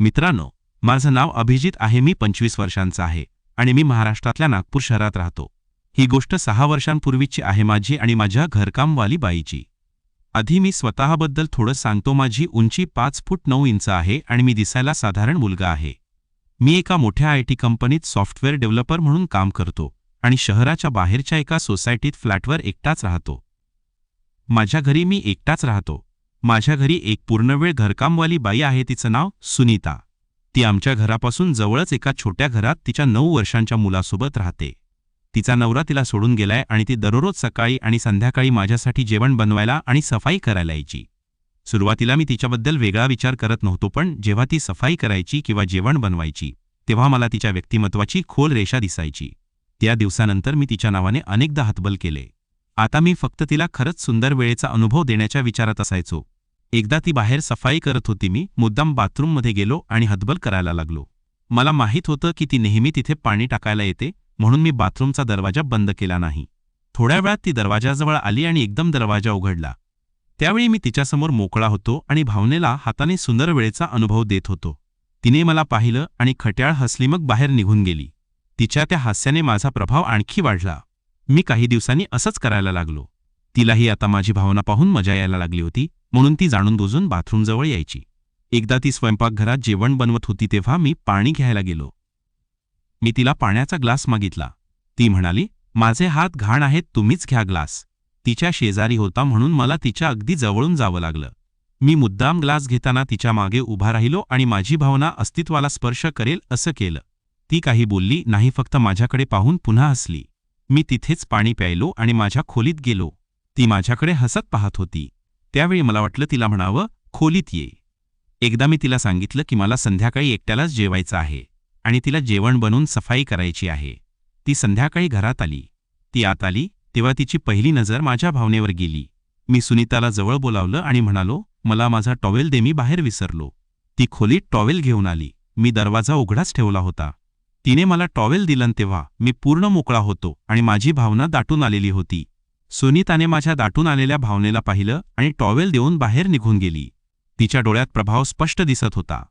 मित्रांनो माझं नाव अभिजित आहे. मी पंचवीस वर्षांचा आहे आणि मी महाराष्ट्रातल्या नागपूर शहरात राहतो. ही गोष्ट सहा वर्षांपूर्वीची आहे माझी आणि माझ्या घरकामवाली बाईची. आधी मी स्वतःबद्दल थोडं सांगतो. माझी उंची पाच फूट नऊ इंच आहे आणि मी दिसायला साधारण मुलगा आहे. मी एका मोठ्या आय टी कंपनीत सॉफ्टवेअर डेव्हलपर म्हणून काम करतो आणि शहराच्या बाहेरच्या एका सोसायटीत फ्लॅटवर एकटाच राहतो. माझ्या घरी मी एकटाच राहतो. माझ्या घरी एक पूर्णवेळ घरकामवाली बाई आहे तिचं नाव सुनीता. ती आमच्या घरापासून जवळच एका छोट्या घरात तिच्या नऊ वर्षांच्या मुलासोबत राहते. तिचा नवरा तिला सोडून गेलाय आणि ती दररोज सकाळी आणि संध्याकाळी माझ्यासाठी जेवण बनवायला आणि सफाई करायला यायची. सुरुवातीला मी तिच्याबद्दल वेगळा विचार करत नव्हतो पण जेव्हा ती सफाई करायची किंवा जेवण बनवायची तेव्हा मला तिच्या व्यक्तिमत्वाची खोल रेषा दिसायची. त्या दिवसानंतर मी तिच्या नावाने अनेकदा हतबल केले. आता मी फक्त तिला खरंच सुंदर वेळेचा अनुभव देण्याच्या विचारात असायचो. एकदा ती बाहेर सफाई करत होती मी मुद्दाम बाथरूममध्ये गेलो आणि हतबल करायला लागलो. मला माहीत होतं की ती नेहमी तिथे पाणी टाकायला येते म्हणून मी बाथरूमचा दरवाजा बंद केला नाही. थोड्या वेळात ती दरवाजाजवळ आली आणि एकदम दरवाजा उघडला. त्यावेळी मी तिच्यासमोर मोकळा होतो आणि भावनेला हाताने सुंदर वेळेचा अनुभव देत होतो. तिने मला पाहिलं आणि खट्याळ हसली मग बाहेर निघून गेली. तिच्या त्या हास्याने माझा प्रभाव आणखी वाढला. मी काही दिवसांनी असंच करायला लागलो. तिलाही आता माझी भावना पाहून मजा यायला लागली होती म्हणून ती जाणून बुजून बाथरूमजवळ यायची. एकदा ती स्वयंपाकघरात जेवण बनवत होती तेव्हा मी पाणी घ्यायला गेलो. मी तिला पाण्याचा ग्लास मागितला. ती म्हणाली माझे हात घाण आहेत तुम्हीच घ्या ग्लास. तिच्या शेजारी होता म्हणून मला तिच्या अगदी जवळून जावं लागलं. मी मुद्दाम ग्लास घेताना तिच्यामागे उभा राहिलो आणि माझी भावना अस्तित्वाला स्पर्श करेल असं केलं. ती काही बोलली नाही फक्त माझ्याकडे पाहून पुन्हा हसली. मी तिथेच पाणी प्यायलो आणि माझ्या खोलीत गेलो. ती माझ्याकडे हसत पाहत होती. त्यावेळी मला वाटलं तिला म्हणावं खोलीत ये. एकदा मी तिला सांगितलं की मला संध्याकाळी एकट्यालाच जेवायचं आहे आणि तिला जेवण बनवून सफाई करायची आहे. ती संध्याकाळी घरात आली. ती आत आली तेव्हा तिची पहिली नजर माझ्या भावनेवर गेली. मी सुनीताला जवळ बोलावलं आणि म्हणालो मला माझा टॉवेल दे मी बाहेर विसरलो. ती खोलीत टॉवेल घेऊन आली. मी दरवाजा उघडाच ठेवला होता. तिने मला टॉवेल दिलं तेव्हा मी पूर्ण मोकळा होतो आणि माझी भावना दाटून आलेली होती. सुनीताने माझ्या दाटून आलेल्या भावनेला पाहिलं आणि टॉवेल देऊन बाहेर निघून गेली. तिच्या डोळ्यात प्रभाव स्पष्ट दिसत होता.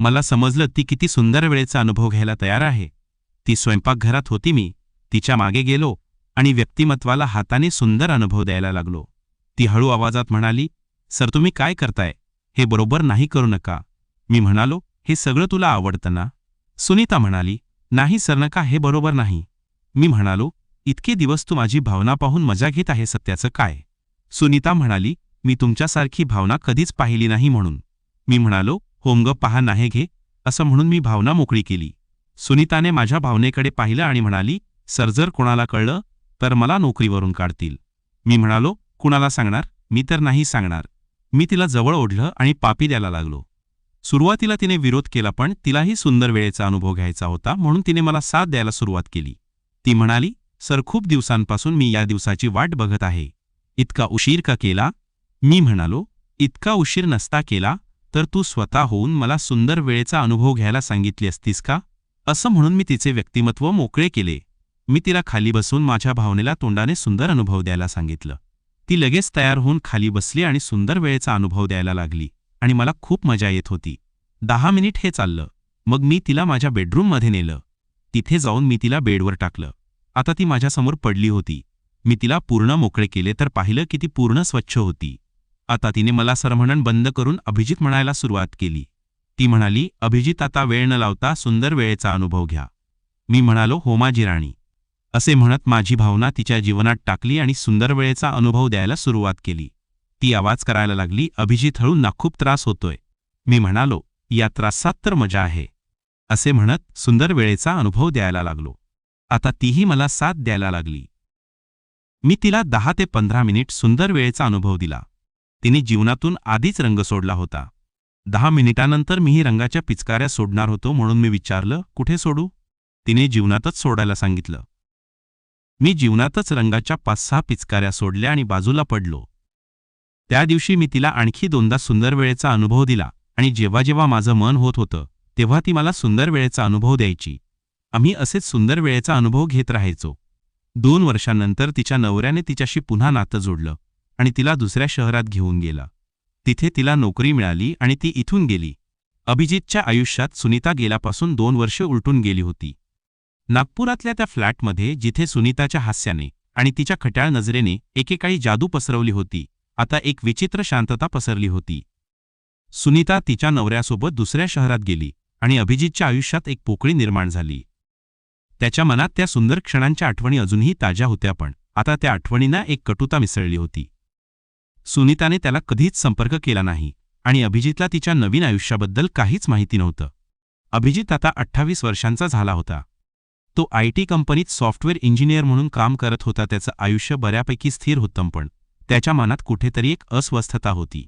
मला समजलं ती किती सुंदर वेळेचा अनुभव घ्यायला तयार आहे. ती स्वयंपाकघरात होती मी. तिच्यामागे गेलो आणि व्यक्तिमत्वाला हाताने सुंदर अनुभव द्यायला लागलो. ती हळू आवाजात म्हणाली सर तुम्ही काय करताय? हे बरोबर नाही करू नका. मी म्हणालो हे सगळं तुला आवडतं ना? सुनीता म्हणाली नाही सर नका हे बरोबर नाही. मी म्हणालो इतके दिवस तू माझी भावना पाहून मजा घेत आहे सत्याचं काय? सुनीता म्हणाली मी तुमच्यासारखी भावना कधीच पाहिली नाही म्हणून. मी म्हणालो होमग पहा नाही घे असं म्हणून मी भावना मोकळी केली. सुनीताने माझ्या भावनेकडे पाहिलं आणि म्हणाली सर जर कोणाला कळलं तर मला नोकरीवरून काढतील. मी म्हणालो कुणाला सांगणार? मी तर नाही सांगणार. मी तिला जवळ ओढलं आणि पापी द्यायला लागलो. सुरुवातीला तिने विरोध केला पण तिलाही सुंदर वेळेचा अनुभव घ्यायचा होता म्हणून तिने मला साथ द्यायला सुरुवात केली. ती म्हणाली सर खूप दिवसांपासून मी या दिवसाची वाट बघत आहे. इतका उशीर का केला? मी म्हणालो इतका उशीर नसता केला तर तू स्वतः होऊन मला सुंदर वेळेचा अनुभव घ्यायला सांगितली असतीस का? असं म्हणून मी तिचे व्यक्तिमत्व मोकळे केले. मी तिला खाली बसून माझ्या भावनेला तोंडाने सुंदर अनुभव द्यायला सांगितलं. ती लगेच तयार होऊन खाली बसली आणि सुंदर वेळेचा अनुभव द्यायला लागली आणि मला खूप मजा येत होती. दहा मिनिट हे चाललं. मग मी तिला माझ्या बेडरूममध्ये नेलं. तिथे जाऊन मी तिला बेडवर टाकलं. आता ती माझ्यासमोर पडली होती. मी तिला पूर्ण मोकळे केले तर पाहिलं की ती पूर्ण स्वच्छ होती. आता तिने मला सरमणन बंद करून अभिजित म्हणायला सुरुवात केली. ती म्हणाली अभिजित आता वेळ न लावता सुंदर वेळेचा अनुभव घ्या. मी म्हणालो हो माझी राणी. असे म्हणत माझी भावना तिच्या जीवनात टाकली आणि सुंदर वेळेचा अनुभव द्यायला सुरुवात केली. ती आवाज करायला लागली अभिजित हळूंना खूप त्रास होतोय. मी म्हणालो या त्रासात तर मजा आहे. असे म्हणत सुंदर वेळेचा अनुभव द्यायला लागलो. आता तीही मला साथ द्यायला लागली. मी तिला दहा ते पंधरा मिनिट सुंदर वेळेचा अनुभव दिला. तिने जीवनातून आधीच रंग सोडला होता. दहा मिनिटानंतर मीही रंगाच्या पिचकाऱ्या सोडणार होतो म्हणून मी विचारलं कुठे सोडू? तिने जीवनातच सोडायला सांगितलं. मी जीवनातच रंगाच्या पाच सहा पिचकाऱ्या सोडल्या आणि बाजूला पडलो. त्या दिवशी मी तिला आणखी दोनदा सुंदर वेळेचा अनुभव दिला आणि जेव्हा जेव्हा माझं मन होत होतं तेव्हा ती मला सुंदर वेळेचा अनुभव द्यायची. आम्ही असेच सुंदर वेळेचा अनुभव घेत राहायचो. दोन वर्षांनंतर तिच्या नवऱ्याने तिच्याशी पुन्हा नातं जोडलं आणि तिला दुसऱ्या शहरात घेऊन गेला. तिथे तिला नोकरी मिळाली आणि ती इथून गेली. अभिजितच्या आयुष्यात सुनीता गेल्यापासून दोन वर्षे उलटून गेली होती. नागपुरातल्या त्या फ्लॅटमध्ये जिथे सुनीताच्या हास्याने आणि तिच्या खट्याळ नजरेने एकेकाळी जादू पसरवली होती आता एक विचित्र शांतता पसरली होती. सुनीता तिच्या नवऱ्यासोबत दुसऱ्या शहरात गेली आणि अभिजितच्या आयुष्यात एक पोकळी निर्माण झाली. त्याच्या मनात त्या सुंदर क्षणांच्या आठवणी अजूनही ताज्या होत्या पण. आता त्या आठवणींना एक कटुता मिसळली होती. सुनीताने त्याला कधीच संपर्क केला नाही आणि अभिजितला तिच्या नवीन आयुष्याबद्दल काहीच माहिती नव्हतं. अभिजित आता अठ्ठावीस वर्षांचा झाला होता. तो आय टी कंपनीत सॉफ्टवेअर इंजिनियर म्हणून काम करत होता त्याचं आयुष्य बऱ्यापैकी स्थिर होतं पण त्याच्या मनात कुठेतरी एक अस्वस्थता होती.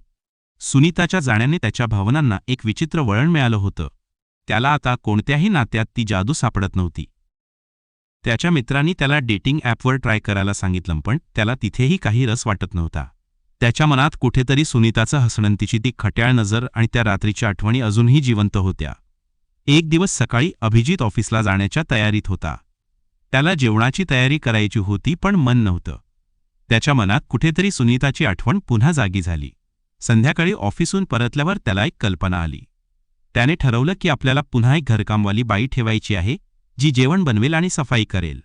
सुनीताच्या जाण्याने त्याच्या भावनांना एक विचित्र वळण मिळालं होतं. त्याला आता कोणत्याही नात्यात ती जादू सापडत नव्हती. त्याच्या मित्रांनी त्याला डेटिंग ॲपवर ट्राय करायला सांगितलं पण त्याला तिथेही काही रस वाटत नव्हता. त्याच्या मनात कुठेतरी सुनीताचं हसणं तिची ती खट्याळ नजर आणि त्या रात्रीच्या आठवणी अजूनही जिवंत होत्या. एक दिवस सकाळी अभिजित ऑफिसला जाण्याच्या तयारीत होता. त्याला जेवणाची तयारी करायची होती पण मन नव्हतं. त्याच्या मनात कुठेतरी सुनीताची आठवण पुन्हा जागी झाली. संध्याकाळी ऑफिसून परतल्यावर त्याला एक कल्पना आली. त्याने ठरवलं की आपल्याला पुन्हा एक घरकामवाली बाई ठेवायची आहे जी जेवण बनवेल आणि सफाई करेल.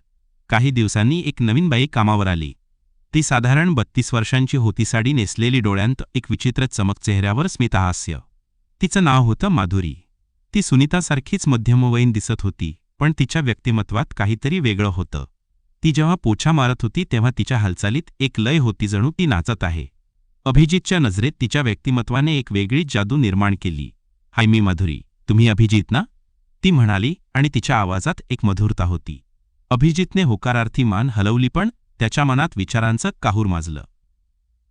काही दिवसांनी एक नवीन बाई कामावर आली. ती साधारण बत्तीस वर्षांची होती साडी नेसलेली डोळ्यांत एक विचित्र चमक चेहऱ्यावर स्मितहास्य. तिचं नाव होतं माधुरी. ती सुनीतासारखीच मध्यमवयीन दिसत होती पण तिच्या व्यक्तिमत्वात काहीतरी वेगळं होतं. ती जेव्हा पोछा मारत होती तेव्हा तिच्या हालचालीत एक लय होती जणू ती नाचत आहे. अभिजितच्या नजरेत तिच्या व्यक्तिमत्वाने एक वेगळीच जादू निर्माण केली. हाय मी माधुरी. तुम्ही अभिजित ना? ती म्हणाली आणि तिच्या आवाजात एक मधुरता होती. अभिजितने होकारार्थी मान हलवली पण त्याच्या मनात विचारांचं काहूर माजलं.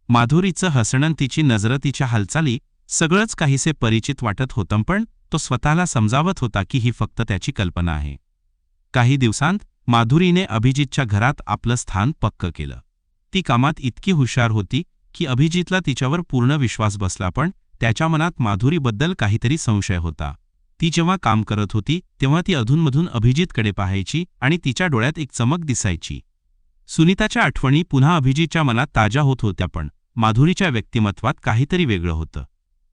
माधुरीचं हसणं तिची नजर तिच्या हालचाली सगळंच काहीसे परिचित वाटत होतं पण तो स्वतःला समजावत होता की ही फक्त त्याची कल्पना आहे. काही दिवसांत माधुरीने अभिजितच्या घरात आपलं स्थान पक्क केलं. ती कामात इतकी हुशार होती की अभिजितला तिच्यावर पूर्ण विश्वास बसला पण त्याच्या मनात माधुरीबद्दल काहीतरी संशय होता. ती जेव्हा काम करत होती तेव्हा ती अधूनमधून अभिजितकडे पाहायची आणि तिच्या डोळ्यात एक चमक दिसायची. सुनीताच्या आठवणी पुन्हा अभिजितच्या मनात ताज्या होत होत्या पण माधुरीच्या व्यक्तिमत्वात काहीतरी वेगळं होतं.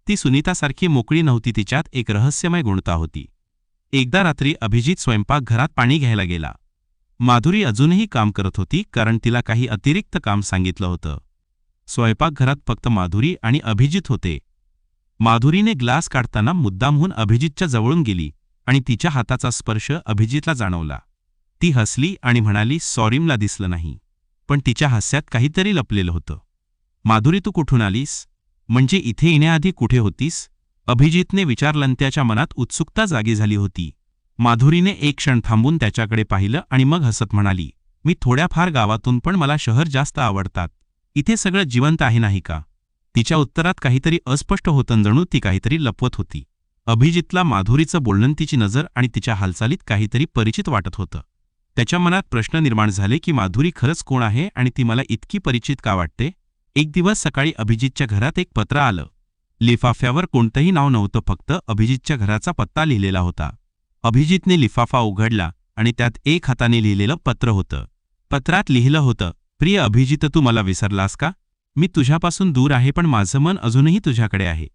ती सुनीतासारखी मोकळी नव्हती तिच्यात एक रहस्यमय गुणता होती. एकदा रात्री अभिजित स्वयंपाकघरात पाणी घ्यायला गेला. माधुरी अजूनही काम करत होती कारण तिला काही अतिरिक्त काम सांगितलं होतं. स्वयंपाकघरात फक्त माधुरी आणि अभिजित होते. माधुरीने ग्लास काढताना मुद्दामहून अभिजितच्या जवळून गेली आणि तिच्या हाताचा स्पर्श अभिजितला जाणवला. ती हसली आणि म्हणाली सॉरीमला दिसलं नाही. पण तिच्या हास्यात काहीतरी लपलेलं होतं. माधुरी तू कुठून आलीस? म्हणजे इथे येण्याआधी कुठे होतीस? अभिजितने विचारलं त्याच्या मनात उत्सुकता जागी झाली होती. माधुरीने एक क्षण थांबून त्याच्याकडे पाहिलं आणि मग हसत म्हणाली मी थोड्याफार गावातून पण मला शहर जास्त आवडतात. इथे सगळं जिवंत आहे नाही का? तिच्या उत्तरात काहीतरी अस्पष्ट होतं जणू ती काहीतरी लपवत होती. अभिजितला माधुरीचं बोलणं तिची नजर आणि तिच्या हालचालीत काहीतरी परिचित वाटत होतं. त्याच्या मनात प्रश्न निर्माण झाले की माधुरी खरंच कोण आहे आणि ती मला इतकी परिचित का वाटते? एक दिवस सकाळी अभिजितच्या घरात एक पत्र आलं. लिफाफ्यावर कोणतंही नाव नव्हतं फक्त अभिजितच्या घराचा पत्ता लिहिलेला होता. अभिजितने लिफाफा उघडला आणि त्यात एक हाताने लिहिलेलं पत्र होतं. पत्रात लिहिलं होतं प्रिय अभिजित तू मला विसरलास का? मी तुझ्यापासून दूर आहे पण माझं मन अजूनही तुझ्याकडे आहे.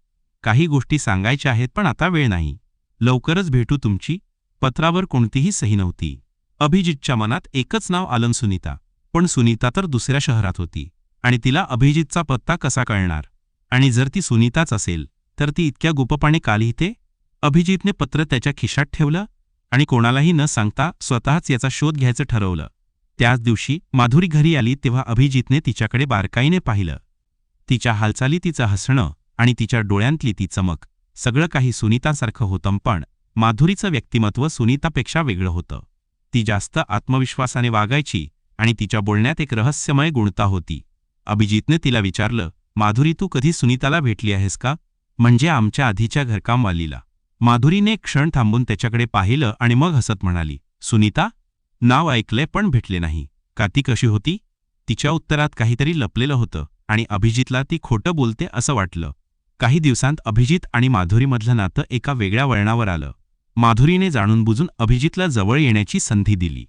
काही गोष्टी सांगायच्या आहेत पण आता वेळ नाही. लवकरच भेटू तुमची. पत्रावर कोणतीही सही नव्हती. अभिजितच्या मनात एकच नाव आलं सुनीता. पण सुनीता तर दुसऱ्या शहरात होती. आणि तिला अभिजितचा पत्ता कसा कळणार? आणि जर ती सुनीताच असेल तर ती इतक्या गुपपाने का लिहिते अभिजितने पत्र त्याच्या खिशात ठेवलं आणि कोणालाही न सांगता स्वतःच याचा शोध घ्यायचं ठरवलं. त्याच दिवशी माधुरी घरी आली तेव्हा अभिजितने तिच्याकडे बारकाईने पाहिलं. तिच्या हालचाली तिचं हसणं आणि तिच्या डोळ्यांतली ती चमक सगळं काही सुनीतासारखं होतं पण माधुरीचं व्यक्तिमत्व सुनीतापेक्षा वेगळं होतं. ती जास्त आत्मविश्वासाने वागायची आणि तिच्या बोलण्यात एक रहस्यमय गुणता होती. अभिजितने तिला विचारलं माधुरी तू कधी सुनीताला भेटली आहेस का? म्हणजे आमच्या आधीच्या घरकामवालीला. माधुरीने क्षण थांबून त्याच्याकडे पाहिलं आणि मग हसत म्हणाली सुनीता नाव ऐकलंय पण भेटले नाही. का ती कशी होती तिच्या उत्तरात काहीतरी लपलेलं होतं आणि अभिजितला ती खोटं बोलते असं वाटलं. काही दिवसांत अभिजित आणि माधुरीमधलं नातं एका वेगळ्या वळणावर आलं. माधुरीने जाणून बुजून अभिजितला जवळ येण्याची संधी दिली.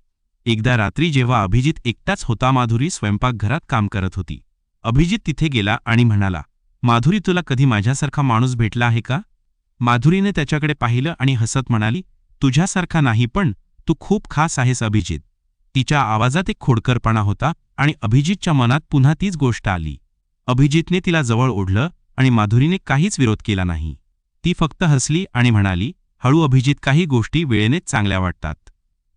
एकदा रात्री जेव्हा अभिजित एकटाच होता माधुरी स्वयंपाकघरात काम करत होती. अभिजित तिथे गेला आणि म्हणाला माधुरी तुला कधी माझ्यासारखा माणूस भेटला आहे का? माधुरीने त्याच्याकडे पाहिलं आणि हसत म्हणाली तुझ्यासारखा नाही पण तू खूप खास आहेस अभिजित. तिच्या आवाजात एक खोडकरपणा होता आणि अभिजितच्या मनात पुन्हा तीच गोष्ट आली. अभिजितने तिला जवळ ओढलं आणि माधुरीने काहीच विरोध केला नाही. ती फक्त हसली आणि म्हणाली हळू अभिजित काही गोष्टी वेळेनेच चांगल्या वाटतात.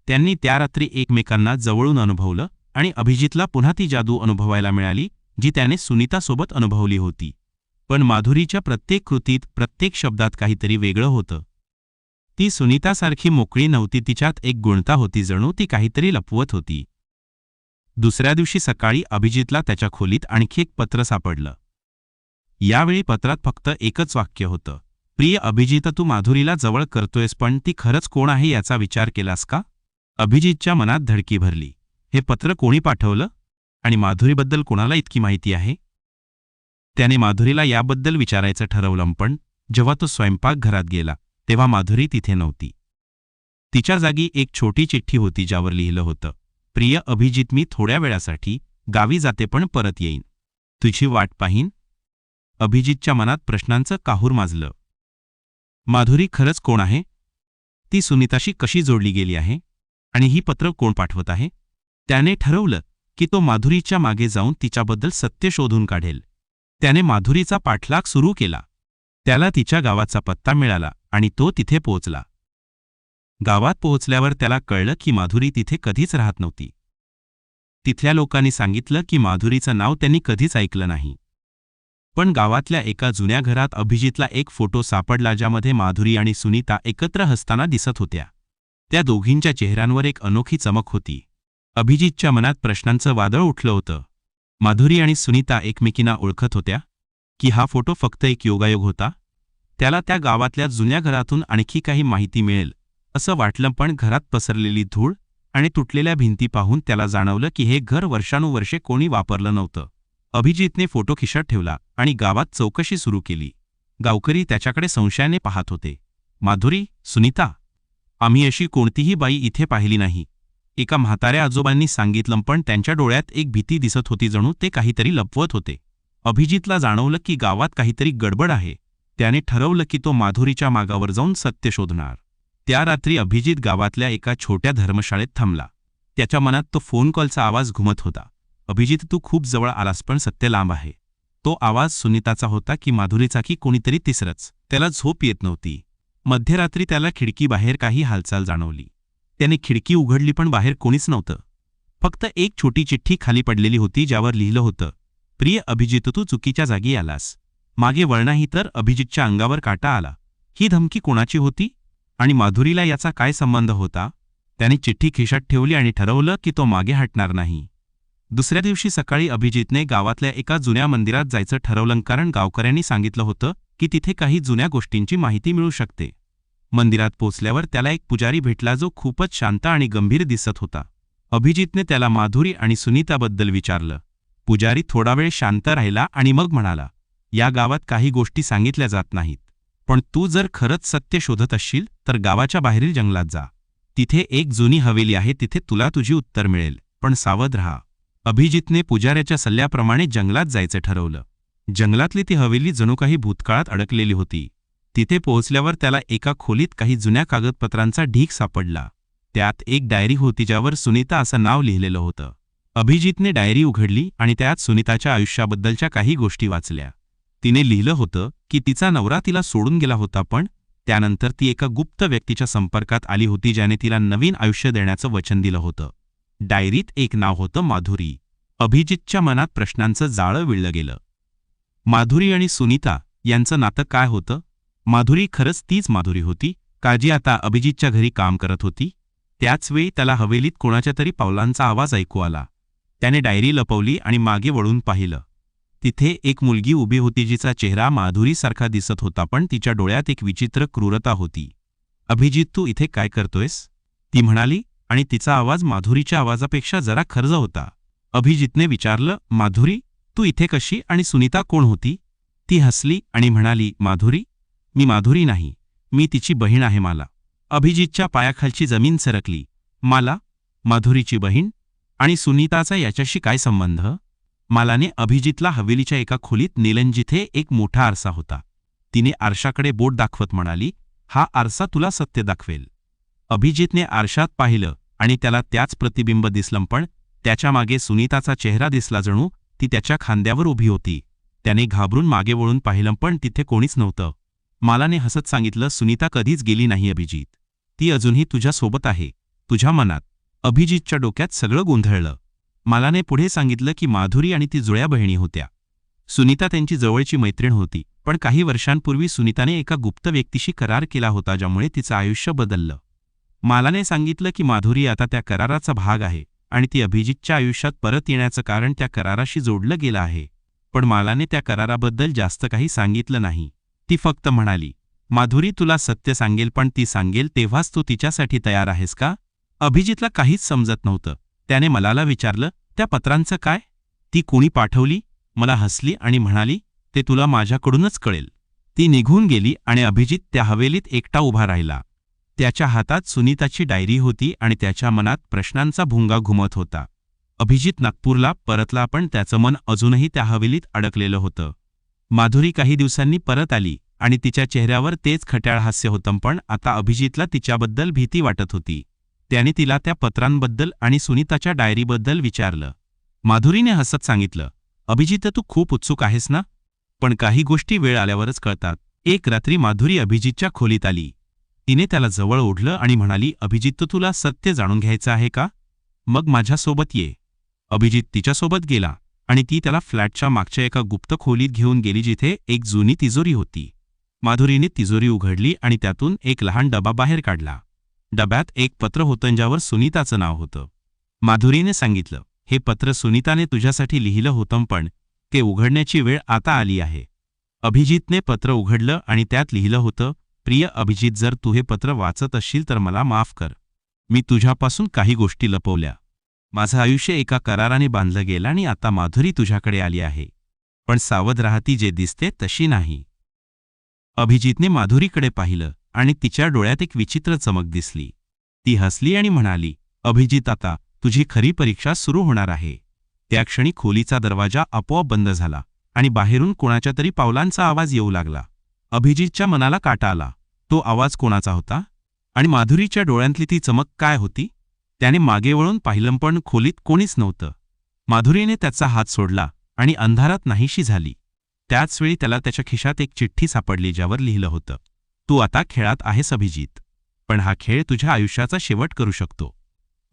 त्यांनी त्या रात्री एकमेकांना जवळून अनुभवलं आणि अभिजितला पुन्हा ती जादू अनुभवायला मिळाली जी त्याने सुनीतासोबत अनुभवली होती. पण माधुरीच्या प्रत्येक कृतीत प्रत्येक शब्दात काहीतरी वेगळं होतं. ती सुनीतासारखी मोकळी नव्हती तिच्यात एक गुणता होती जणू ती काहीतरी लपवत होती. दुसऱ्या दिवशी सकाळी अभिजितला त्याच्या खोलीत आणखी एक पत्र सापडलं. यावेळी पत्रात फक्त एकच वाक्य होतं. प्रिय अभिजित तू माधुरीला जवळ करतोयस पण ती खरंच कोण आहे याचा विचार केलास का? अभिजितच्या मनात धडकी भरली. हे पत्र कोणी पाठवलं? आणि माधुरीबद्दल कोणाला इतकी माहिती आहे? त्याने माधुरीला याबद्दल विचारायचं ठरवलं पण जेव्हा तो स्वयंपाकघरात गेला तेव्हा माधुरी तिथे नव्हती. तिच्या जागी एक छोटी चिठ्ठी होती ज्यावर लिहिलं होतं प्रिय अभिजित मी थोड्या वेळासाठी गावी जाते पण परत येईन. तुझी वाट पाहीन. अभिजितच्या मनात प्रश्नांचं काहूर माजलं. माधुरी खरंच कोण आहे? ती सुनीताशी कशी जोडली गेली आहे? आणि ही पत्र कोण पाठवत आहे? त्याने ठरवलं की तो माधुरीच्या मागे जाऊन तिच्याबद्दल सत्य शोधून काढेल. त्याने माधुरीचा पाठलाग सुरू केला. त्याला तिच्या गावाचा पत्ता मिळाला. आणि तो तिथे पोहोचला. गावात पोहोचल्यावर त्याला कळलं की माधुरी तिथे कधीच राहत नव्हती. तिथल्या लोकांनी सांगितलं की माधुरीचं नाव त्यांनी कधीच ऐकलं नाही. पण गावातल्या एका जुन्या घरात अभिजितला एक फोटो सापडला ज्यामध्ये माधुरी आणि सुनीता एकत्र हसताना दिसत होत्या. त्या दोघींच्या चेहऱ्यांवर एक अनोखी चमक होती. अभिजितच्या मनात प्रश्नांचं वादळ उठलं होतं. माधुरी आणि सुनीता एकमेकींना ओळखत होत्या की हा फोटो फक्त एक योगायोग होता? त्याला त्या गावातल्या जुन्या घरातून आणखी काही माहिती मिळेल. असं वाटलं पण घरात पसरलेली धूळ आणि तुटलेल्या भिंती पाहून त्याला जाणवलं की हे घर वर्षानुवर्षे कोणी वापरलं नव्हतं. अभिजितने फोटो खिशात ठेवला आणि गावात चौकशी सुरू केली. गावकरी त्याच्याकडे संशयाने पाहत होते. माधुरी सुनीता आम्ही अशी कोणतीही बाई इथे पाहिली नाही. एका म्हाताऱ्या आजोबांनी सांगितलं पण त्यांच्या डोळ्यात एक भीती दिसत होती जणू ते काहीतरी लपवत होते. अभिजितला जाणवलं की गावात काहीतरी गडबड आहे. त्याने ठरवलं की तो माधुरीच्या मागावर जाऊन सत्य शोधणार. त्या रात्री अभिजित गावातल्या एका छोट्या धर्मशाळेत थांबला. त्याच्या मनात तो फोन कॉलचा आवाज घुमत होता. अभिजित तू खूप जवळ आलास पण सत्य लांब आहे. तो आवाज सुनीताचा होता की माधुरीचा की कोणीतरी तिसरंच. त्याला झोप येत नव्हती. मध्यरात्री त्याला खिडकीबाहेर काही हालचाल जाणवली. त्याने खिडकी उघडली पण बाहेर कोणीच नव्हतं. फक्त एक छोटी चिठ्ठी खाली पडलेली होती ज्यावर लिहिलं होतं प्रिय अभिजित तू चुकीच्या जागी आलास. मागे वळणाही तर अभिजितच्या अंगावर काटा आला. ही धमकी कोणाची होती? आणि माधुरीला याचा काय संबंध होता? त्याने चिठ्ठी खिशात ठेवली आणि ठरवलं की तो मागे हटणार नाही. दुसऱ्या दिवशी सकाळी अभिजितने गावातल्या एका जुन्या मंदिरात जायचं ठरवलं कारण गावकऱ्यांनी सांगितलं होतं की तिथे काही जुन्या गोष्टींची माहिती मिळू शकते. मंदिरात पोचल्यावर त्याला एक पुजारी भेटला जो खूपच शांत आणि गंभीर दिसत होता. अभिजितने त्याला माधुरी आणि सुनीताबद्दल विचारलं. पुजारी थोडा वेळ शांत राहिला आणि मग म्हणाला या गावात काही गोष्टी सांगितल्या जात नाहीत. पण तू जर खरंच सत्य शोधत असशील तर गावाच्या बाहेरील जंगलात जा. तिथे एक जुनी हवेली आहे तिथे तुला तुझी उत्तर मिळेल. पण सावध रहा. अभिजितने पुजाऱ्याच्या सल्ल्याप्रमाणे जंगलात जायचं ठरवलं. जंगलातली ती हवेली जणू काही भूतकाळात अडकलेली होती. तिथे पोहोचल्यावर त्याला एका खोलीत काही जुन्या कागदपत्रांचा ढीक सापडला. त्यात एक डायरी होती ज्यावर सुनीता असं नाव लिहिलेलं होतं. अभिजितने डायरी उघडली आणि त्यात सुनीताच्या आयुष्याबद्दलच्या काही गोष्टी वाचल्या. तिने लिहिलं होतं की तिचा नवरा तिला सोडून गेला होता पण त्यानंतर ती एका गुप्त व्यक्तीच्या संपर्कात आली होती ज्याने तिला नवीन आयुष्य देण्याचं वचन दिलं होतं. डायरीत एक नाव होतं माधुरी. अभिजितच्या मनात प्रश्नांचं जाळं विळलं गेलं. माधुरी आणि सुनीता यांचं नातं काय होतं? माधुरी खरंच तीच माधुरी होती? का जी आता अभिजितच्या घरी काम करत होती? त्याचवेळी त्याला हवेलीत कोणाच्या तरी पावलांचा आवाज ऐकू आला. त्याने डायरी लपवली आणि मागे वळून पाहिलं. तिथे एक मुलगी उभी होती जिचा चेहरा माधुरीसारखा दिसत होता पण तिच्या डोळ्यात एक विचित्र क्रूरता होती. अभिजित तू इथे काय करतोयस? ती म्हणाली आणि तिचा आवाज माधुरीच्या आवाजापेक्षा जरा खर्ज होता. अभिजितने विचारलं माधुरी तू इथे कशी आणि सुनीता कोण होती? ती हसली आणि म्हणाली माधुरी मी माधुरी नाही मी तिची बहीण आहे मला. अभिजितच्या पायाखालची जमीन सरकली. मला माधुरीची बहीण आणि सुनीताचा याच्याशी काय संबंध? मालाने अभिजितला हवेलीच्या एका खोलीत नेलन जिथे एक मोठा आरसा होता. तिने आरशाकडे बोट दाखवत म्हणाली हा आरसा तुला सत्य दाखवेल. अभिजितने आरशात पाहिलं आणि त्याला त्याच प्रतिबिंब दिसलं पण त्याच्यामागे सुनीताचा चेहरा दिसला जणू ती त्याच्या खांद्यावर उभी होती. त्याने घाबरून मागे वळून पाहिलं पण तिथे कोणीच नव्हतं. मालाने हसत सांगितलं सुनीता कधीच गेली नाही अभिजित. ती अजूनही तुझ्यासोबत आहे तुझ्या मनात. अभिजितच्या डोक्यात सगळं गोंधळलं. मालाने पुढे सांगितलं की माधुरी आणि ती जुळ्या बहिणी होत्या. सुनीता त्यांची जवळची मैत्रीण होती पण काही वर्षांपूर्वी सुनीताने एका गुप्त व्यक्तीशी करार केला होता ज्यामुळे तिचं आयुष्य बदललं. मालाने सांगितलं की माधुरी आता त्या कराराचा भाग आहे आणि ती अभिजितच्या आयुष्यात परत येण्याचं कारण त्या कराराशी जोडलं गेलं आहे. पण मालाने त्या कराराबद्दल जास्त काही सांगितलं नाही. ती फक्त म्हणाली माधुरी तुला सत्य सांगेल पण ती सांगेल तेव्हाच तू तिच्यासाठी तयार आहेस का? अभिजितला काहीच समजत नव्हतं. त्याने मलाला विचारलं त्या पत्रांचं काय? ती कोणी पाठवली? मला हसली आणि म्हणाली ते तुला माझ्याकडूनच कळेल ती निघून गेली आणि अभिजित त्या हवेलीत एकटा उभा राहिला. त्याच्या हातात सुनीताची डायरी होती आणि त्याच्या मनात प्रश्नांचा भुंगा घुमत होता. अभिजित नागपूरला परतला पण त्याचं मन अजूनही त्या हवेलीत अडकलेलं होतं. माधुरी काही दिवसांनी परत आली आणि तिच्या चेहऱ्यावर तेच खट्याळ हास्य होतं पण आता अभिजितला तिच्याबद्दल भीती वाटत होती. त्याने तिला त्या पत्रांबद्दल आणि सुनीताच्या डायरीबद्दल विचारलं. माधुरीने हसत सांगितलं अभिजित तू खूप उत्सुक आहेस ना? पण काही गोष्टी वेळ आल्यावरच कळतात. एक रात्री माधुरी अभिजितच्या खोलीत आली. तिने त्याला जवळ ओढलं आणि म्हणाली अभिजित तुला सत्य जाणून घ्यायचं आहे का? मग माझ्यासोबत ये. अभिजित तिच्यासोबत गेला आणि ती त्याला फ्लॅटच्या मागच्या एका गुप्त खोलीत घेऊन गेली जिथे एक जुनी तिजोरी होती. माधुरीने तिजोरी उघडली आणि त्यातून एक लहान डबा बाहेर काढला. डब्यात एक पत्र होतं ज्यावर सुनीताचं नाव होतं. माधुरीने सांगितलं हे पत्र सुनीताने तुझ्यासाठी लिहिलं होतं पण ते उघडण्याची वेळ आता आली आहे. अभिजितने पत्र उघडलं आणि त्यात लिहिलं होतं प्रिय अभिजित जर तू हे पत्र वाचत असशील तर मला माफ कर. मी तुझ्यापासून काही गोष्टी लपवल्या. माझं आयुष्य एका कराराने बांधलं गेलं आणि आता माधुरी तुझ्याकडे आली आहे. पण सावध राहती जे दिसते तशी नाही. अभिजितने माधुरीकडे पाहिलं. आणि तिच्या डोळ्यात एक विचित्र चमक दिसली. ती हसली आणि म्हणाली अभिजित आता तुझी खरी परीक्षा सुरू होणार आहे. त्या क्षणी खोलीचा दरवाजा आपोआप बंद झाला आणि बाहेरून कोणाच्या तरी पावलांचा आवाज येऊ लागला. अभिजितच्या मनाला काटा आला. तो आवाज कोणाचा होता? आणि माधुरीच्या डोळ्यांतली ती चमक काय होती? त्याने मागे वळून पाहिलं पण खोलीत कोणीच नव्हतं. माधुरीने त्याचा हात सोडला आणि अंधारात नाहीशी झाली. त्याचवेळी त्याला त्याच्या खिशात एक चिठ्ठी सापडली ज्यावर लिहिलं होतं. तू आता खेळात आहेस अभिजित. पण हा खेळ तुझ्या आयुष्याचा शेवट करू शकतो.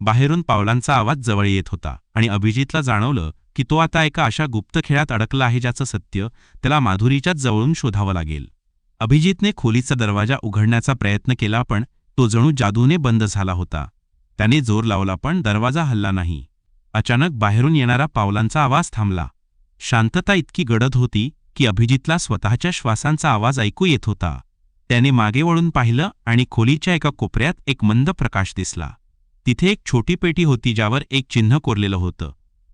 बाहेरून पावलांचा आवाज जवळ येत होता आणि अभिजितला जाणवलं की तो आता एका अशा गुप्त खेळात अडकला आहे ज्याचं सत्य त्याला माधुरीच्याच जवळून शोधावं लागेल. अभिजितने खोलीचा दरवाजा उघडण्याचा प्रयत्न केला पण तो जणू जादूने बंद झाला होता. त्याने जोर लावला पण दरवाजा हल्ला नाही. अचानक बाहेरून येणारा पावलांचा आवाज थांबला. शांतता इतकी गडद होती की अभिजितला स्वतःच्या श्वासांचा आवाज ऐकू येत होता. त्याने मागे वळून पाहिलं आणि खोलीच्या एका कोपऱ्यात एक मंद प्रकाश दिसला. तिथे एक छोटी पेटी होती ज्यावर एक चिन्ह कोरलेलं होतं.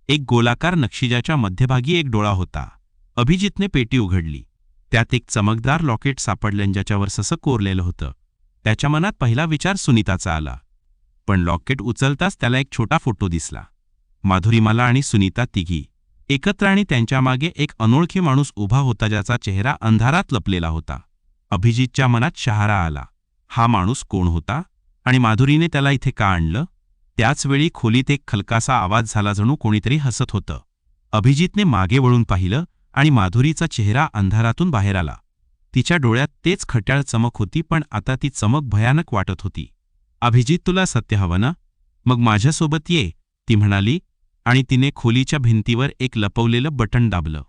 एक गोलाकार नक्षिजाच्या मध्यभागी एक डोळा होता. अभिजितने पेटी उघडली. त्यात एक चमकदार लॉकेट सापडलं ज्याच्यावर ससं कोरलेलं होतं. त्याच्या मनात पहिला विचार सुनीताचा आला. पण लॉकेट उचलताच त्याला एक छोटा फोटो दिसला. माधुरीमाला आणि सुनीता तिघी. एकत्र आणि त्यांच्यामागे एक अनोळखी माणूस उभा होता ज्याचा चेहरा अंधारात लपलेला होता. अभिजितच्या मनात शहारा आला. हा माणूस कोण होता आणि माधुरीने त्याला इथे का आणलं? त्याचवेळी खोलीत एक खलकासा आवाज झाला जणू कोणीतरी हसत होतं. अभिजितने मागे वळून पाहिलं आणि माधुरीचा चेहरा अंधारातून बाहेर आला. तिच्या डोळ्यात तेच खट्याळ चमक होती पण आता ती चमक भयानक वाटत होती. अभिजित तुला सत्य हवं ना? मग माझ्यासोबत ये ती म्हणाली आणि तिने खोलीच्या भिंतीवर एक लपवलेलं बटण दाबलं.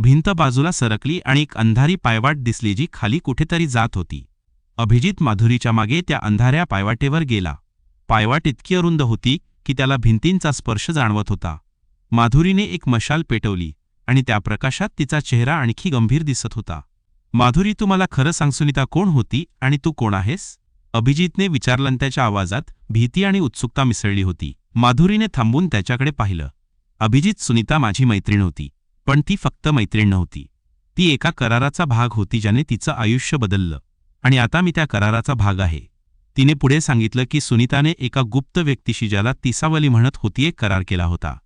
भिंत बाजूला सरकली आणि एक अंधारी पायवाट दिसली जी खाली कुठेतरी जात होती. अभिजित माधुरीच्या मागे त्या अंधाऱ्या पायवाटेवर गेला. पायवाट इतकी अरुंद होती की त्याला भिंतींचा स्पर्श जाणवत होता. माधुरीने एक मशाल पेटवली आणि त्या प्रकाशात तिचा चेहरा आणखी गंभीर दिसत होता. माधुरी तू मला खरं सांग सुनीता कोण होती आणि तू कोण आहेस? अभिजितने विचारलं त्याच्या आवाजात भीती आणि उत्सुकता मिसळली होती. माधुरीने थांबून त्याच्याकडे पाहिलं. अभिजित सुनीता माझी मैत्रीण होती. पण ती फक्त मैत्रीण नव्हती. ती एका कराराचा भाग होती ज्याने तिचं आयुष्य बदललं. आणि आता मी त्या कराराचा भाग आहे. तिने पुढे सांगितलं की सुनीताने एका गुप्त व्यक्तीशी ज्याला तिसावली म्हणत होती एक करार केला होता.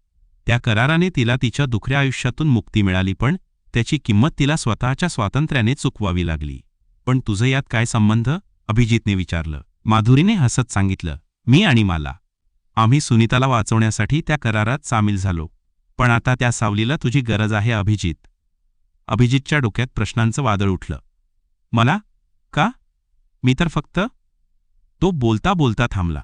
त्या कराराने तिला तिच्या दुखऱ्या आयुष्यातून मुक्ती मिळाली पण त्याची किंमत तिला स्वतःच्या स्वातंत्र्याने चुकवावी लागली. पण तुझं यात काय संबंध? अभिजितने विचारलं. माधुरीने हसत सांगितलं मी आणि मला. आम्ही सुनीताला वाचवण्यासाठी त्या करारात सामील झालो. पण आता त्या सावलीला तुझी गरज आहे अभिजित. अभिजितच्या डोक्यात प्रश्नांचं वादळ उठलं. मला? का? मी तर फक्त? तो बोलता बोलता थांबला.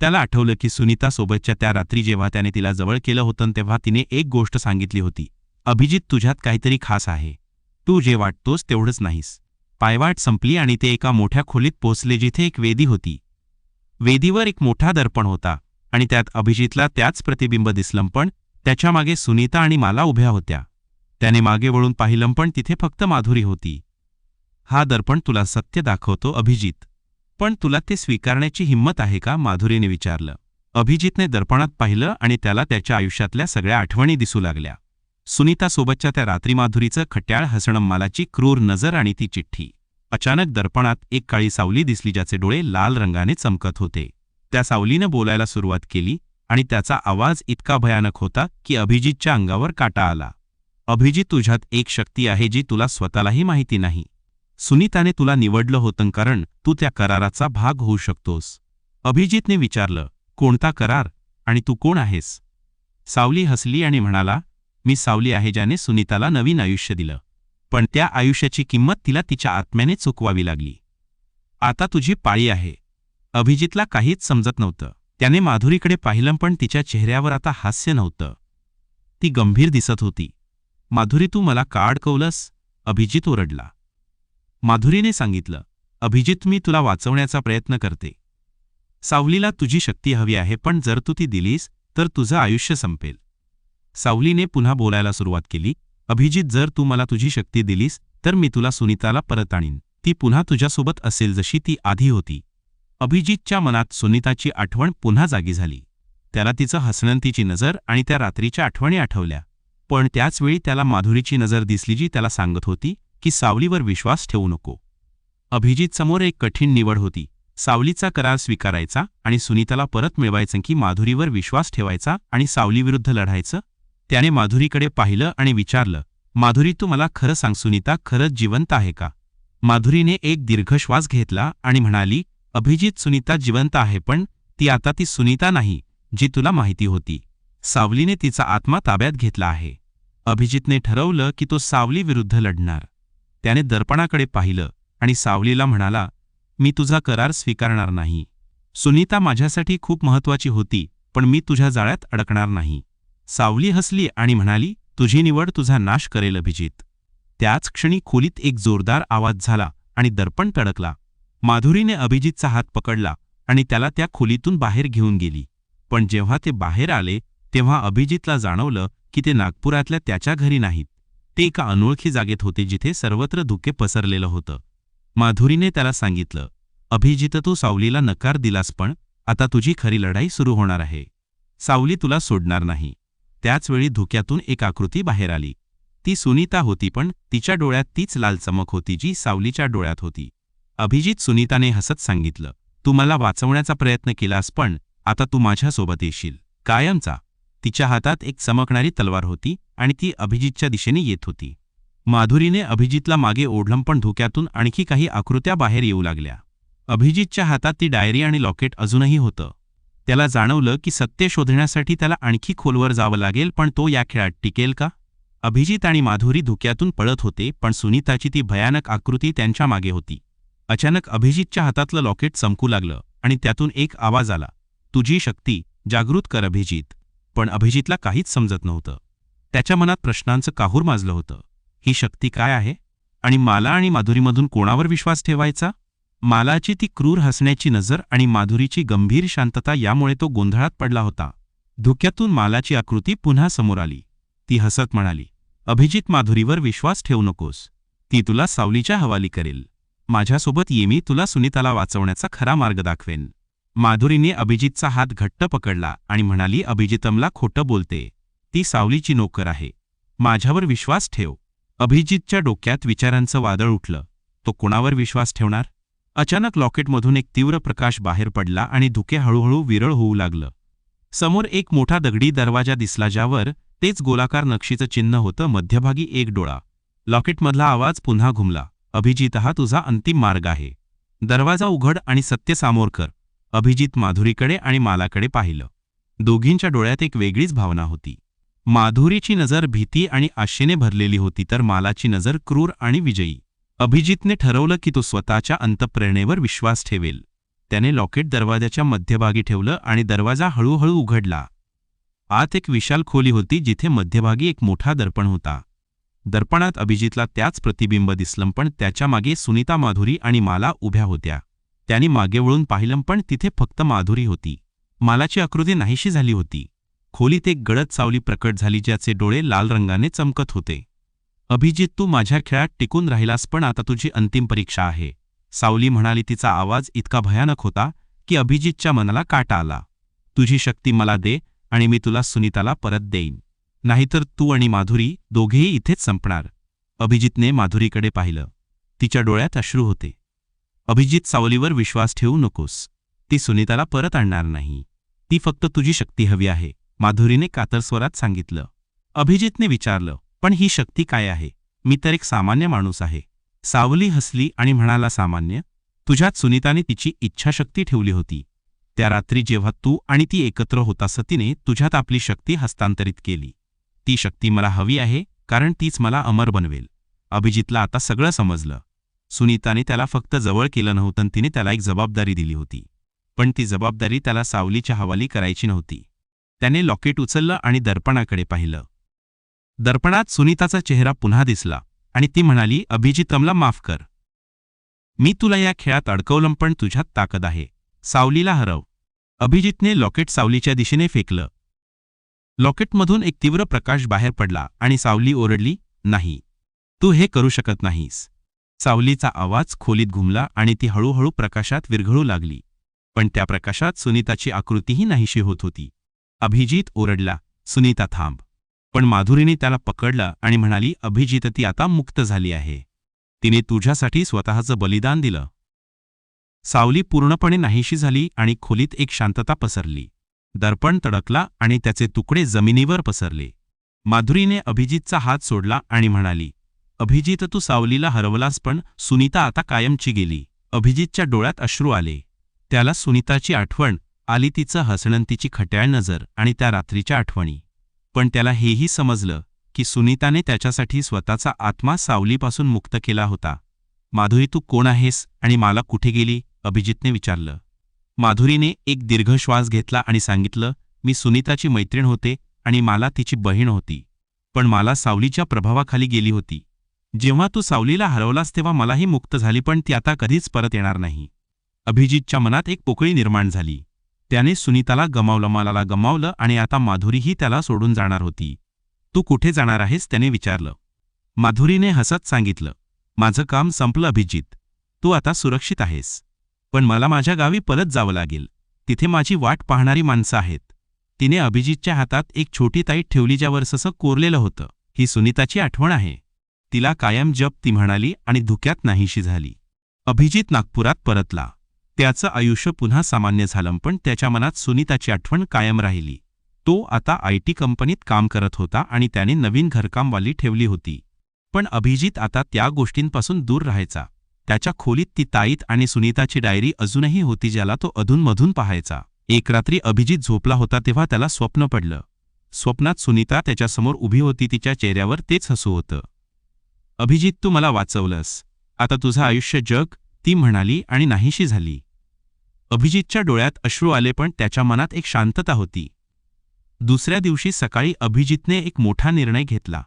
त्याला आठवलं की सुनीता सोबतच्या त्या रात्री जेव्हा त्याने तिला जवळ केलं होतं तेव्हा तिने एक गोष्ट सांगितली होती. अभिजित तुझ्यात काहीतरी खास आहे. तू जे वाटतोस तेवढंच नाहीस. पायवाट संपली आणि ते एका मोठ्या खोलीत पोचले जिथे एक वेदी होती. वेदीवर एक मोठा दर्पण होता. आणि त्यात अभिजितला त्याच प्रतिबिंब दिसलं पण त्याच्यामागे सुनीता आणि माला उभ्या होत्या. त्याने मागे वळून पाहिलं पण तिथे फक्त माधुरी होती. हा दर्पण तुला सत्य दाखवतो अभिजित. पण तुला ते स्वीकारण्याची हिंमत आहे का? माधुरीने विचारलं. अभिजितने दर्पणात पाहिलं आणि त्याला त्याच्या आयुष्यातल्या सगळ्या आठवणी दिसू लागल्या. सुनीतासोबतच्या त्या रात्री माधुरीचं खट्याळ हसणं मालाची क्रूर नजर आणि ती चिठ्ठी. अचानक दर्पणात एक काळी सावली दिसली ज्याचे डोळे लाल रंगाने चमकत होते. त्या सावलीनं बोलायला सुरुवात केली आणि त्याचा आवाज इतका भयानक होता की अभिजितच्या अंगावर काटा आला. अभिजित तुझ्यात एक शक्ती आहे जी तुला स्वतःलाही माहिती नाही. सुनीताने तुला निवडलं होतं कारण तू त्या कराराचा भाग होऊ शकतोस अभिजितने विचारलं कोणता करार? आणि तू कोण आहेस सावली हसली आणि म्हणाला मी सावली आहे ज्याने सुनीताला नवीन आयुष्य दिलं. पण त्या आयुष्याची किंमत तिला तिच्या आत्म्याने चुकवावी लागली. आता तुझी पाळी आहे. अभिजितला काहीच समजत नव्हतं. त्याने माधुरीकडे पाहिलं पण तिच्या चेहऱ्यावर आता हास्य नव्हतं. ती गंभीर दिसत होती. माधुरी तू मला का अडकवलंस अभिजित ओरडला. माधुरीने सांगितलं अभिजित मी तुला वाचवण्याचा प्रयत्न करते. सावलीला तुझी शक्ती हवी आहे पण जर तू ती दिलीस तर तुझं आयुष्य संपेल. सावलीने पुन्हा बोलायला सुरुवात केली अभिजित जर तू मला तुझी शक्ती दिलीस तर मी तुला सुनीताला परत आणीन. ती पुन्हा तुझ्यासोबत असेल जशी ती आधी होती. अभिजितच्या मनात सुनीताची आठवण पुन्हा जागी झाली. त्याला तिचं हसणंतीची नजर आणि त्या रात्रीच्या आठवणी आठवल्या. पण त्याचवेळी त्याला माधुरीची नजर दिसली जी त्याला सांगत होती की सावलीवर विश्वास ठेवू नको. अभिजित समोर एक कठीण निवड होती. सावलीचा करार स्वीकारायचा आणि सुनीताला परत मिळवायचं की माधुरीवर विश्वास ठेवायचा आणि सावलीविरुद्ध लढायचं? त्याने माधुरीकडे पाहिलं आणि विचारलं माधुरी तू मला खरं सांग सुनीता खरंच जिवंत आहे का? माधुरीने एक दीर्घ श्वास घेतला आणि म्हणाली अभिजित सुनीता जिवंत आहे पण ती आता ती सुनीता नाही जी तुला माहिती होती. सावलीने तिचा आत्मा ताब्यात घेतला आहे. अभिजितने ठरवलं की तो सावलीविरुद्ध लढणार. त्याने दर्पणाकडे पाहिलं आणि सावलीला म्हणाला मी तुझा करार स्वीकारणार नाही. सुनीता माझ्यासाठी खूप महत्वाची होती पण मी तुझ्या जाळ्यात अडकणार नाही. सावली हसली आणि म्हणाली तुझी निवड तुझा नाश करेल अभिजित. त्याच क्षणी खोलीत एक जोरदार आवाज झाला आणि दर्पण तडकला. माधुरीने अभिजितचा हात पकडला आणि त्याला त्या खोलीतून बाहेर घेऊन गेली. पण जेव्हा ते बाहेर आले तेव्हा अभिजितला जाणवलं की ते नागपुरातल्या त्याच्या घरी नाहीत. ते एका अनोळखी जागेत होते जिथे सर्वत्र धुके पसरलेलं होतं. माधुरीने त्याला सांगितलं अभिजित तू सावलीला नकार दिलास पण आता तुझी खरी लढाई सुरू होणार आहे. सावली तुला सोडणार नाही. त्याचवेळी धुक्यातून एक आकृती बाहेर आली. ती सुनीता होती पण तिच्या डोळ्यात तीच लाल चमक होती जी सावलीच्या डोळ्यात होती. अभिजित सुनीताने हसत सांगितलं तू मला वाचवण्याचा प्रयत्न केलास पण आता तू माझ्यासोबत येशील. कायमचा. तिच्या हातात एक चमकणारी तलवार होती आणि ती अभिजितच्या दिशेने येत होती. माधुरीने अभिजितला मागे ओढलं पण धुक्यातून आणखी काही आकृत्या बाहेर येऊ लागल्या. अभिजितच्या हातात ती डायरी आणि लॉकेट अजूनही होतं. त्याला जाणवलं की सत्य शोधण्यासाठी त्याला आणखी खोलवर जावं लागेल पण तो या खेळात टिकेल का? अभिजित आणि माधुरी धुक्यातून पळत होते पण सुनीताची ती भयानक आकृती त्यांच्या मागे होती. अचानक अभिजितच्या हातातलं लॉकेट चमकू लागलं आणि त्यातून एक आवाज आला. तुझी शक्ती जागृत कर अभिजित. पण अभिजितला काहीच समजत नव्हतं. त्याच्या मनात प्रश्नांचं काहूर माजलं होतं. ही शक्ती काय आहे? आणि माला आणि माधुरीमधून कोणावर विश्वास ठेवायचा? मालाची ती क्रूर हसण्याची नजर आणि माधुरीची गंभीर शांतता यामुळे तो गोंधळात पडला होता. धुक्यातून मालाची आकृती पुन्हा समोर आली. ती हसत म्हणाली अभिजित माधुरीवर विश्वास ठेवू नकोस. ती तुला सावलीच्या हवाली करेल. माझ्यासोबत ये मी तुला सुनीताला वाचवण्याचा खरा मार्ग दाखवेन. माधुरीने अभिजितचा हात घट्ट पकडला आणि म्हणाली अभिजितमला खोटं बोलते. ती सावलीची नोकर आहे. माझ्यावर विश्वास ठेव. अभिजितच्या डोक्यात विचारांचं वादळ उठलं. तो कोणावर विश्वास ठेवणार? अचानक लॉकेटमधून एक तीव्र प्रकाश बाहेर पडला आणि धुके हळूहळू विरळ होऊ लागलं. समोर एक मोठा दगडी दरवाजा दिसला ज्यावर तेच गोलाकार नक्षीचं चिन्ह होतं मध्यभागी एक डोळा. लॉकेटमधला आवाज पुन्हा घुमला. अभिजित हा तुझा अंतिम मार्ग आहे. दरवाजा उघड आणि सत्य सामोर कर. अभिजित माधुरीकडे आणि मालाकडे पाहिलं. दोघींच्या डोळ्यात एक वेगळीच भावना होती. माधुरीची नजर भीती आणि आशेने भरलेली होती तर मालाची नजर क्रूर आणि विजयी. अभिजितने ठरवलं की तो स्वतःच्या अंतप्रेरणेवर विश्वास ठेवेल. त्याने लॉकेट दरवाजाच्या मध्यभागी ठेवलं आणि दरवाजा हळूहळू उघडला. आत एक विशाल खोली होती जिथे मध्यभागी एक मोठा दर्पण होता. दर्पणात अभिजितला त्याच प्रतिबिंब दिसलं पण त्याच्यामागे सुनीता माधुरी आणि माला उभ्या होत्या. त्याने मागे वळून पाहिलं पण तिथे फक्त माधुरी होती. मालाची आकृती नाहीशी झाली होती. खोलीत एक गडद सावली प्रकट झाली ज्याचे डोळे लाल रंगाने चमकत होते. अभिजित तू माझ्या खेळात टिकून राहिलास पण आता तुझी अंतिम परीक्षा आहे. सावली म्हणाली तिचा आवाज इतका भयानक होता की अभिजितच्या मनाला काटा आला. तुझी शक्ती मला दे आणि मी तुला सुनीताला परत देईन. नाहीतर तू आणि माधुरी दोघेही इथेच संपणार. अभिजितने माधुरीकडे पाहिलं. तिच्या डोळ्यात अश्रू होते. अभिजित सावलीवर विश्वास ठेवू नकोस. ती सुनीताला परत आणणार नाही. ती फक्त तुझी शक्ती हवी आहे माधुरीने कातरस्वरात सांगितलं. अभिजितने विचारलं पण ही शक्ती काय आहे? मी तर एक सामान्य माणूस आहे. सावली हसली आणि म्हणाला सामान्य तुझ्यात सुनीताने तिची इच्छाशक्ती ठेवली होती. त्या रात्री जेव्हा तू आणि ती एकत्र होता सतीने तुझ्यात आपली शक्ती हस्तांतरित केली. ती शक्ती मला हवी आहे कारण तीच मला अमर बनवेल. अभिजितला आता सगळं समजलं. सुनीताने त्याला फक्त जवळ केलं नव्हतं तिने त्याला एक जबाबदारी दिली होती. पण ती जबाबदारी त्याला सावलीच्या हवाली करायची नव्हती. त्याने लॉकेट उचललं आणि दर्पणाकडे पाहिलं. दर्पणात सुनीताचा चेहरा पुन्हा दिसला आणि ती म्हणाली अभिजितमला माफ कर. मी तुला या खेळात अडकवलं पण तुझ्यात ताकद आहे. सावलीला हरव. अभिजितने लॉकेट सावलीच्या दिशेने फेकलं. लॉकेटमधून एक तीव्र प्रकाश बाहेर पडला आणि सावली ओरडली नाही तू हे करू शकत नाहीस. सावलीचा आवाज खोलीत घुमला आणि ती हळूहळू प्रकाशात विरघळू लागली. पण त्या प्रकाशात सुनीताची आकृतीही नाहीशी होत होती. अभिजित ओरडला सुनीता थांब. पण माधुरीने त्याला पकडलं आणि म्हणाली अभिजित ती आता मुक्त झाली आहे. तिने तुझ्यासाठी स्वतःचं बलिदान दिलं. सावली पूर्णपणे नाहीशी झाली आणि खोलीत एक शांतता पसरली. दर्पण तडकला आणि त्याचे तुकडे जमिनीवर पसरले. माधुरीने अभिजितचा हात सोडला आणि म्हणाली अभिजित तू सावलीला हरवलास पण सुनीता आता कायमची गेली. अभिजितच्या डोळ्यात अश्रू आले. त्याला सुनीताची आठवण आली तिचं हसणंतीची खट्याळ नजर आणि त्या रात्रीच्या आठवणी. पण त्याला हेही समजलं की सुनीताने त्याच्यासाठी स्वतःचा आत्मा सावलीपासून मुक्त केला होता. माधुरी तू कोण आहेस आणि मला कुठे गेली? अभिजितने विचारलं. माधुरीने एक दीर्घ श्वास घेतला आणि सांगितलं मी सुनीताची मैत्रीण होते आणि मला तिची बहीण होती. पण मला सावलीच्या प्रभावाखाली गेली होती. जेव्हा तू सावलीला हरवलास तेव्हा मलाही मुक्त झाली पण ती आता कधीच परत येणार नाही. अभिजितच्या मनात एक पोकळी निर्माण झाली. त्याने सुनीताला गमावलं मालाला गमावलं आणि आता माधुरीही त्याला सोडून जाणार होती. तू कुठे जाणार आहेस? त्याने विचारलं. माधुरीने हसत सांगितलं माझं काम संपलं अभिजित. तू आता सुरक्षित आहेस. पण मला माझ्या गावी परत जावं लागेल. तिथे माझी वाट पाहणारी माणसं आहेत. तिने अभिजितच्या हातात एक छोटी ताईट ठेवली ज्यावर ससं कोरलेलं होतं. ही सुनीताची आठवण आहे. तिला कायम जप ती म्हणाली आणि धुक्यात नाहीशी झाली. अभिजित नागपुरात परतला. त्याचं आयुष्य पुन्हा सामान्य झालं पण त्याच्या मनात सुनीताची आठवण कायम राहिली. तो आता आय टी कंपनीत काम करत होता आणि त्याने नवीन घरकामवाली ठेवली होती. पण अभिजित आता त्या गोष्टींपासून दूर राहायचा. त्याच्या खोलीत ती ताईत आणि सुनीताची डायरी अजूनही होती ज्याला तो अधूनमधून पाहायचा. एक रात्री अभिजित झोपला होता तेव्हा त्याला स्वप्न पडलं. स्वप्नात सुनीता त्याच्यासमोर उभी होती तिच्या चेहऱ्यावर तेच हसू होतं. अभिजित तू मला वाचवलंस. आता तुझं आयुष्य जग ती म्हणाली आणि नाहीशी झाली. अभिजितच्या डोळ्यात अश्रू आले पण त्याच्या मनात एक शांतता होती. दुसऱ्या दिवशी सकाळी अभिजितने एक मोठा निर्णय घेतला.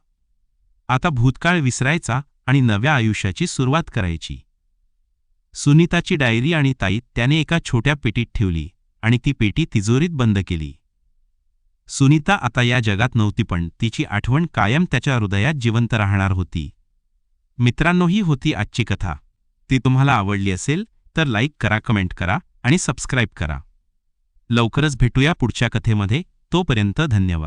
आता भूतकाळ विसरायचा आणि नव्या आयुष्याची सुरुवात करायची. सुनीताची डायरी आणि ताई त्याने एका छोट्या पेटीत ठेवली आणि ती पेटी तिजोरीत बंद केली. सुनीता आता या जगात नव्हती पण तिची आठवण कायम त्याच्या हृदयात जिवंत राहणार होती. मित्रांनो ही होती आजची कथा. ती तुम्हाला आवडली असेल तर लाईक करा कमेंट करा आणि सबस्क्राईब करा. लवकरच भेटूया पुढच्या कथेमध्ये. तोपर्यंत धन्यवाद.